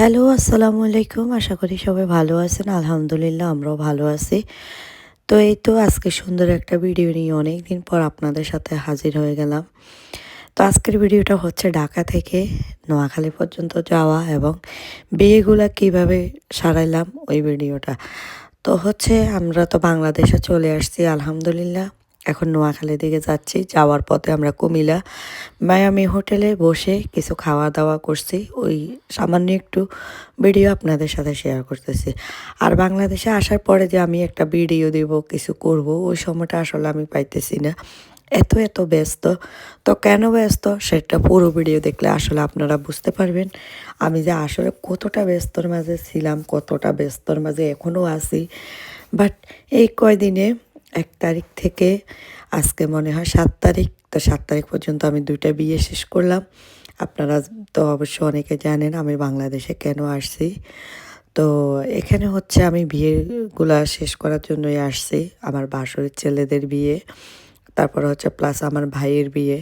Hello, আসসালামু আলাইকুম। আশা করি সবাই ভালো আছেন। আলহামদুলিল্লাহ, আমরাও ভালো আছি। তো এই তো আজকে সুন্দর একটা ভিডিও নিয়ে অনেক দিন পর আপনাদের সাথে হাজির হয়ে গেলাম। তো আজকের ভিডিওটা হচ্ছে ঢাকা থেকে নোয়াখালী পর্যন্ত যাওয়া এবং বিয়েগুলা কীভাবে সারাইলাম ওই ভিডিওটা। তো হচ্ছে আমরা তো বাংলাদেশে চলে আসছি, আলহামদুলিল্লাহ। এখন নোয়াখালীর দিকে যাচ্ছি। যাওয়ার পথে আমরা কুমিলা মায়ামি হোটেলে বসে কিছু খাওয়া দাওয়া করছি। ওই সামান্য একটু ভিডিও আপনাদের সাথে শেয়ার করতেছি। আর বাংলাদেশে আসার পরে যে আমি একটা ভিডিও দেব, কিছু করব, ওই সময়টা আসলে আমি পাইতেছি না। এত এত ব্যস্ত। তো কেন ব্যস্ত? সেটা পুরো ভিডিও দেখলে আসলে আপনারা বুঝতে পারবেন। আমি যে আসলে কতটা ব্যস্তর মাঝে ছিলাম, কতটা ব্যস্তর মাঝে এখনও আছি। বাট এই কয়দিনে এক তারিখ থেকে, আজকে মনে হয় সাত তারিখ, তো সাত তারিখ পর্যন্ত আমি দুইটা বিয়ে শেষ করলাম। আপনারা তো অবশ্য অনেকে জানেন আমি বাংলাদেশে কেন আসছি। তো এখানে হচ্ছে আমি বিয়েগুলা শেষ করার জন্যই আসছি, আমার বাসরের ছেলেদের বিয়ে, তারপর হচ্ছে প্লাস আমার ভাইয়ের বিয়ে।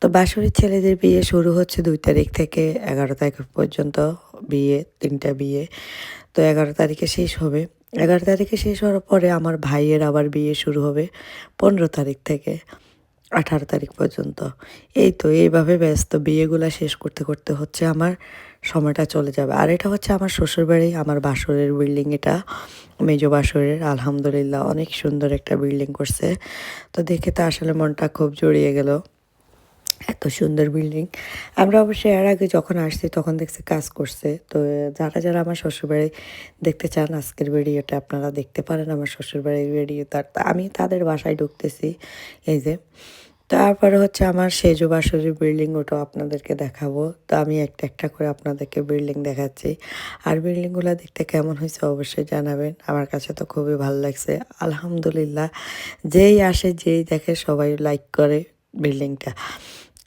তো বাসরের ছেলেদের বিয়ে শুরু হচ্ছে দুই তারিখ থেকে, এগারো তারিখ পর্যন্ত বিয়ে, তিনটা বিয়ে। তো এগারো তারিখে শেষ হবে। এগারো তারিখে শেষ হওয়ার পরে আমার ভাইয়ের আবার বিয়ে শুরু হবে পনেরো তারিখ থেকে, আঠারো তারিখ পর্যন্ত। এই তো, এইভাবে ব্যস্ত বিয়েগুলো শেষ করতে করতে হচ্ছে আমার সময়টা চলে যাবে। আর এটা হচ্ছে আমার শ্বশুরবাড়ি, আমার বাসরের বিল্ডিং এটা, মেজো বাসরের, আলহামদুলিল্লাহ। অনেক সুন্দর একটা বিল্ডিং করছে। তো দেখে তো আসলে মনটা খুব জড়িয়ে গেল। এত সুন্দর বিল্ডিং আমরা অবশ্যই এর আগে যখন আসছি, তখন দেখছি কাজ করছে। তো যারা যারা আমার শ্বশুরবাড়ি দেখতে চান, আজকের ভিডিওটা আপনারা দেখতে পারেন আমার শ্বশুরবাড়ির ভিডিও তার আমি তাদের বাসায় ঢুকতেছি, এই যে। তারপরে হচ্ছে আমার সেজো বাসরের বিল্ডিং ওটাও আপনাদেরকে দেখাবো। তো, আমি একটা একটা করে আপনাদেরকে বিল্ডিং দেখাচ্ছি। আর বিল্ডিংগুলো দেখতে কেমন হয়েছে অবশ্যই জানাবেন। আমার কাছে তো খুবই ভালো লাগছে। আলহামদুলিল্লাহ, যেই আসে, যেই দেখে সবাই লাইক করে বিল্ডিংটা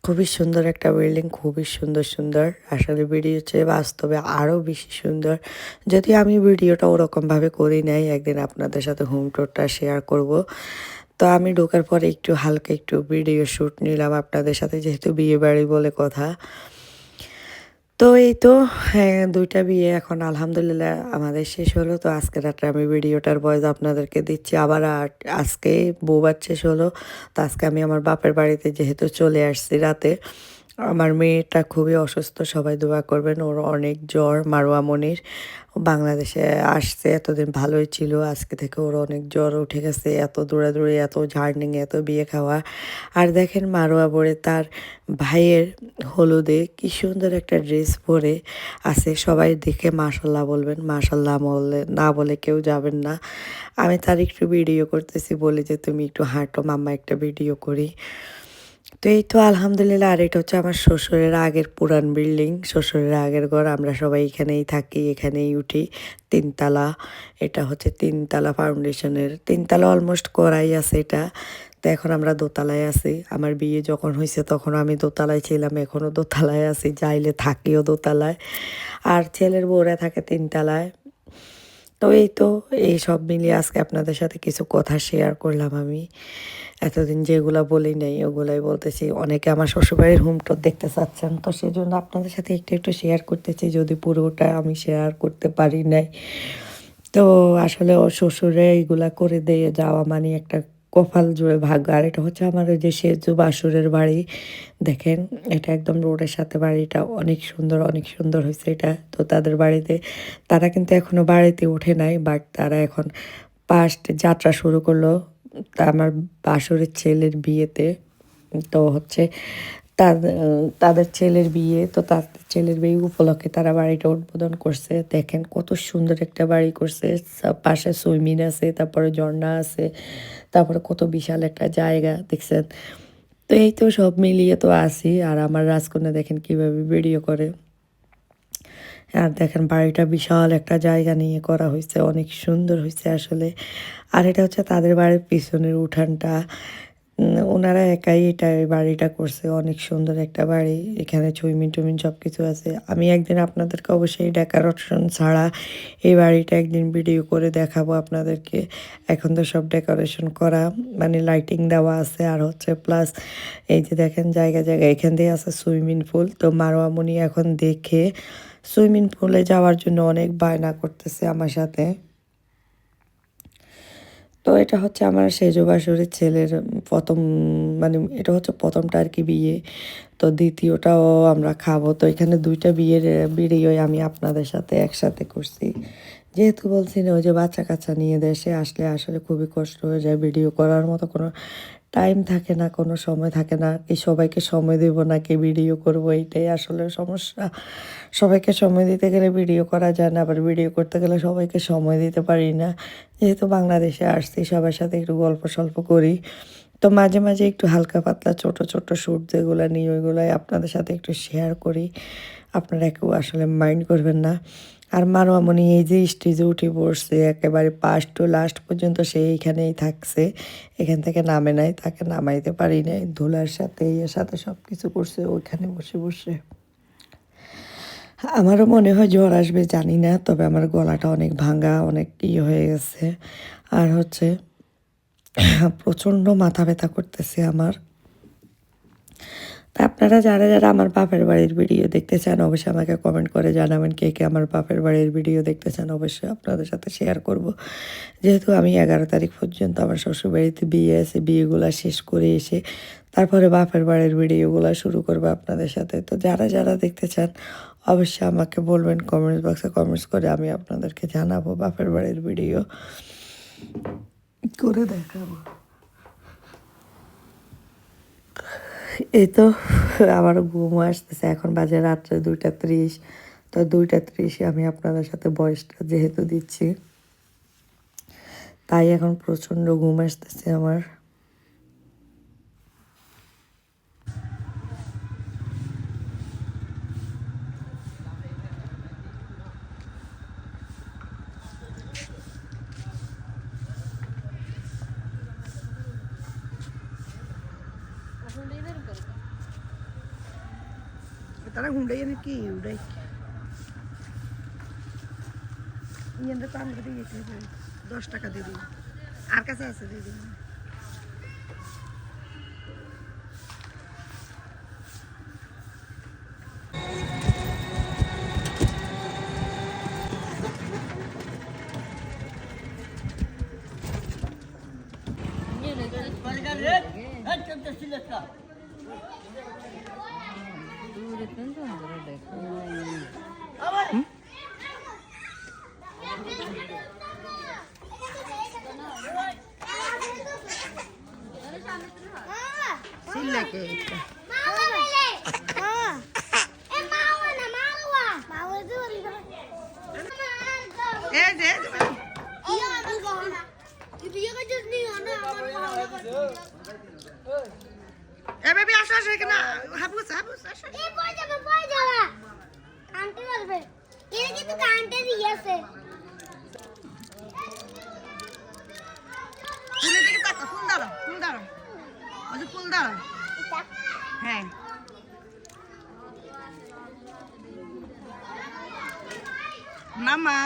খুবই সুন্দর একটা বিল্ডিং খুবই সুন্দর সুন্দর। আসলে ভিডিও চেয়ে বাস্তবে আরও বেশি সুন্দর। যদি আমি ভিডিওটা ওরকমভাবে করি নাই, একদিন আপনাদের সাথে হোম টোরটা শেয়ার করব। তো আমি ঢোকার পরে একটু হালকা একটু ভিডিও শ্যুট নিলাম আপনাদের সাথে, যেহেতু বিয়ে বাড়ি বলে কথা। তো এই তো হ্যাঁ দুইটা বিয়ে এখন আলহামদুলিল্লাহ আমাদের শেষ হলো। তো আজকে রাত্রে আমি ভিডিওটার বয়স আপনাদেরকে দিচ্ছি। আবার আজকে বউবার শেষ হলো। তো আজকে আমি আমার বাপের বাড়িতে যেহেতু চলে আসছি রাতে আমার মেয়েটা খুবই অসুস্থ, সবাই দোয়া করবেন। ওর অনেক জ্বর, মারোয়া মনির। বাংলাদেশে আসছে, এতদিন ভালোই ছিল। আজকে থেকে ওর অনেক জ্বর উঠে গেছে। এত দৌড়াদৌড়ি, এত জার্নিং, এত বিয়ে খাওয়া। আর দেখেন মারোয়া পরে তার ভাইয়ের হলুদে কি সুন্দর একটা ড্রেস পরে আছে। সবাই দেখে মাশাল্লাহ বলবেন, মাশাল্লাহ বললে, না বলে কেউ যাবেন না। আমি তার একটু ভিডিও করতেছি, বলি যে, তুমি একটু হাঁটো, মাম্মা একটা ভিডিও করি। তো এই তো আলহামদুলিল্লাহ, আর এটা হচ্ছে আমার শ্বশুরের আগের পুরান বিল্ডিং। শ্বশুরের আগের ঘর, আমরা সবাই এখানেই থাকি, এখানেই উঠি। তিনতলা, এটা হচ্ছে তিনতলা ফাউন্ডেশনের, তিনতলা অলমোস্ট করাই আছে এটা। তো এখন আমরা দোতলায় আছি। আমার বিয়ে যখন হয়েছে তখন আমি দোতলায় ছিলাম এখনও দোতলায় আছি, যাইলে থাকিও দোতলায়। আর ছেলের বউরা থাকে তিনতলায়। তো এই তো, এই সব মিলিয়ে আজকে আপনাদের সাথে কিছু কথা শেয়ার করলাম আমি। এতদিন যেগুলো বলি নাই, ওগুলাই বলতেছি। অনেকে আমার শ্বশুরবাড়ির হোম টোর দেখতে চাচ্ছেন, তো সেই জন্য আপনাদের সাথে একটু একটু শেয়ার করতেছি, যদি পুরোটা আমি শেয়ার করতে পারি নাই। তো আসলে ও শ্বশুরে এইগুলা করে দিয়ে যাওয়া মানে একটা কপাল জুড়ে ভাগ্য। আর এটা হচ্ছে আমার ওই যে সেজু বাসুরের বাড়ি। দেখেন, এটা একদম রোডের সাথে বাড়িটা। অনেক সুন্দর অনেক সুন্দর হয়েছে এটা। তো তাদের বাড়িতে তারা কিন্তু এখনও বাড়িতে ওঠে নাই বাট তারা এখন পাস্ট যাত্রা শুরু করল। তা আমার বাসুরের ছেলের বিয়েতে। তো হচ্ছে তাদের ছেলের বিয়ে, তো তাদের ছেলের বিয়ে উপলক্ষে তারা বাড়িটা উদ্বোধন করছে। দেখেন কত সুন্দর একটা বাড়ি করছে। পাশে সুইমিং আছে, তারপরে ঝর্ণা আছে, তারপরে কত বিশাল একটা জায়গা, দেখছেন? তো এই তো সব মিলিয়ে তো আসি আর আমার রাজকন্যা দেখেন কীভাবে ভিডিও করে। আর দেখেন বাড়িটা বিশাল একটা জায়গা নিয়ে করা হয়েছে, অনেক সুন্দর হয়েছে আসলে। আর এটা হচ্ছে তাদের বাড়ির পিছনের উঠানটা। ওনারা একাই এটা বাড়িটা করছে, অনেক সুন্দর একটা বাড়ি, এখানে চুইমিন টুইমিন সব কিছু আছে। আমি একদিন আপনাদেরকে অবশ্যই ডেকোরেশন ছাড়া এই বাড়িটা একদিন ভিডিও করে দেখাবো আপনাদেরকে। এখন তো সব ডেকোরেশন করা মানে লাইটিং দেওয়া আছে, আর হচ্ছে প্লাস এই যে দেখেন জায়গা জায়গা, এখান দিয়ে আছে সুইমিং পুল তো মারোয়ামণি এখন দেখে সুইমিং পুলে যাওয়ার জন্য অনেক বায়না করতেছে আমার সাথে। তো এটা হচ্ছে আমার সেজ বাসুরের ছেলের প্রথম মানে এটা হচ্ছে প্রথমটা আর কি বিয়ে। তো দ্বিতীয়টাও আমরা খাব। তো এখানে দুইটা বিয়ের বিড়িওই আমি আপনাদের সাথে একসাথে করছি। যেহেতু বলছি না, ওই যে বাচ্চা কাচ্চা নিয়ে দেশে আসলে আসলে খুবই কষ্ট হয়ে যায়। ভিডিও করার মতো কোনো টাইম থাকে না, কোনো সময় থাকে না কি সবাইকে সময় দেবো নাকি ভিডিও করব, এইটাই আসলে সমস্যা। সবাইকে সময় দিতে গেলে ভিডিও করা যায় না, আবার ভিডিও করতে গেলে সবাইকে সময় দিতে পারি না। যেহেতু বাংলাদেশে আসছি, সবার সাথে একটু গল্প সল্প করি। তো মাঝে মাঝে একটু হালকা পাতলা ছোট ছোট শ্যুট যেগুলো নিই, ওইগুলোই আপনাদের সাথে একটু শেয়ার করি। আপনারা কেউ আসলে মাইন্ড করবেন না। আর মারোয়ামণি এই যে স্টেজে উঠে বসছে একেবারে পাশ টু লাস্ট পর্যন্ত সে এইখানেই থাকছে। এখান থেকে নামে নাই, তাকে নামাইতে পারি নাই। ধুলার সাথে ইয়ের সাথে সব কিছু করছে, ওইখানে বসে বসে। আমারও মনে হয় জ্বর আসবে, জানি না, তবে আমার গলাটা অনেক ভাঙা, অনেক ইয়ে হয়ে গেছে। আর হচ্ছে, প্রচণ্ড মাথা ব্যথা করতেছে আমার। তা আপনারা যারা যারা আমার বাপের বাড়ির ভিডিও দেখতে চান অবশ্যই আমাকে কমেন্ট করে জানাবেন কে কে আমার বাপের বাড়ির ভিডিও দেখতে চান অবশ্যই আপনাদের সাথে শেয়ার করব। যেহেতু আমি এগারো তারিখ পর্যন্ত আমার শ্বশুরবাড়িতে বিয়ে আছে, বিয়েগুলো শেষ করে এসে তারপরে বাপের বাড়ির ভিডিওগুলো শুরু করব আপনাদের সাথে। তো যারা যারা দেখতে চান অবশ্যই আমাকে বলবেন কমেন্টস বক্সে কমেন্টস করে আমি আপনাদেরকে জানাব বাপের বাড়ির ভিডিও করে দেখাবো। এই তো আমার ঘুম আসতেছে, এখন বাজে রাত্রে দুইটা ত্রিশ। তো দুইটা ত্রিশে আমি আপনাদের সাথে বয়সটা যেহেতু দিচ্ছি, তাই এখন প্রচণ্ড ঘুম আসতেছে আমার। তারা হুন্ডাই এনে কি উড়াই ইয়েন্দ্র তো আমরা দিয়ে গেছি দশ টাকা দিয়ে দিই। আর কাছে আছে দিয়ে দিই। সিল্লাকে একটা এই যে এই যে, এ বেবি আসো আসো এখানে। হাবুস হাবুস আসো ফুলের দিকে তাকা ফুল দাঁড়া ফুল দাঁড়া ওই যে ফুল দাঁড়া হ্যাঁ। মামা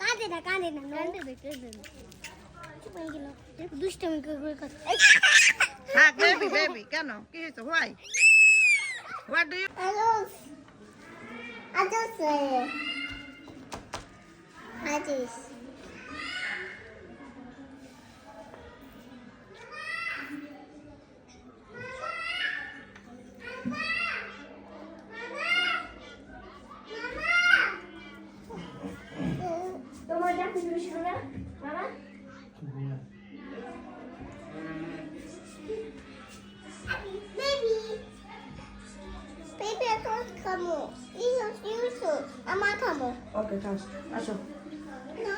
কাঁদে না কাঁদে না কাঁদে না কাঁদে না চুপ হয়ে গেল দুষ্টামি করে কথা হ্যাঁ বেবি বেবি কেন কি হয়েছে why what do you Adios. Adios. Adios. তোমার ডাক্তার 啊，走。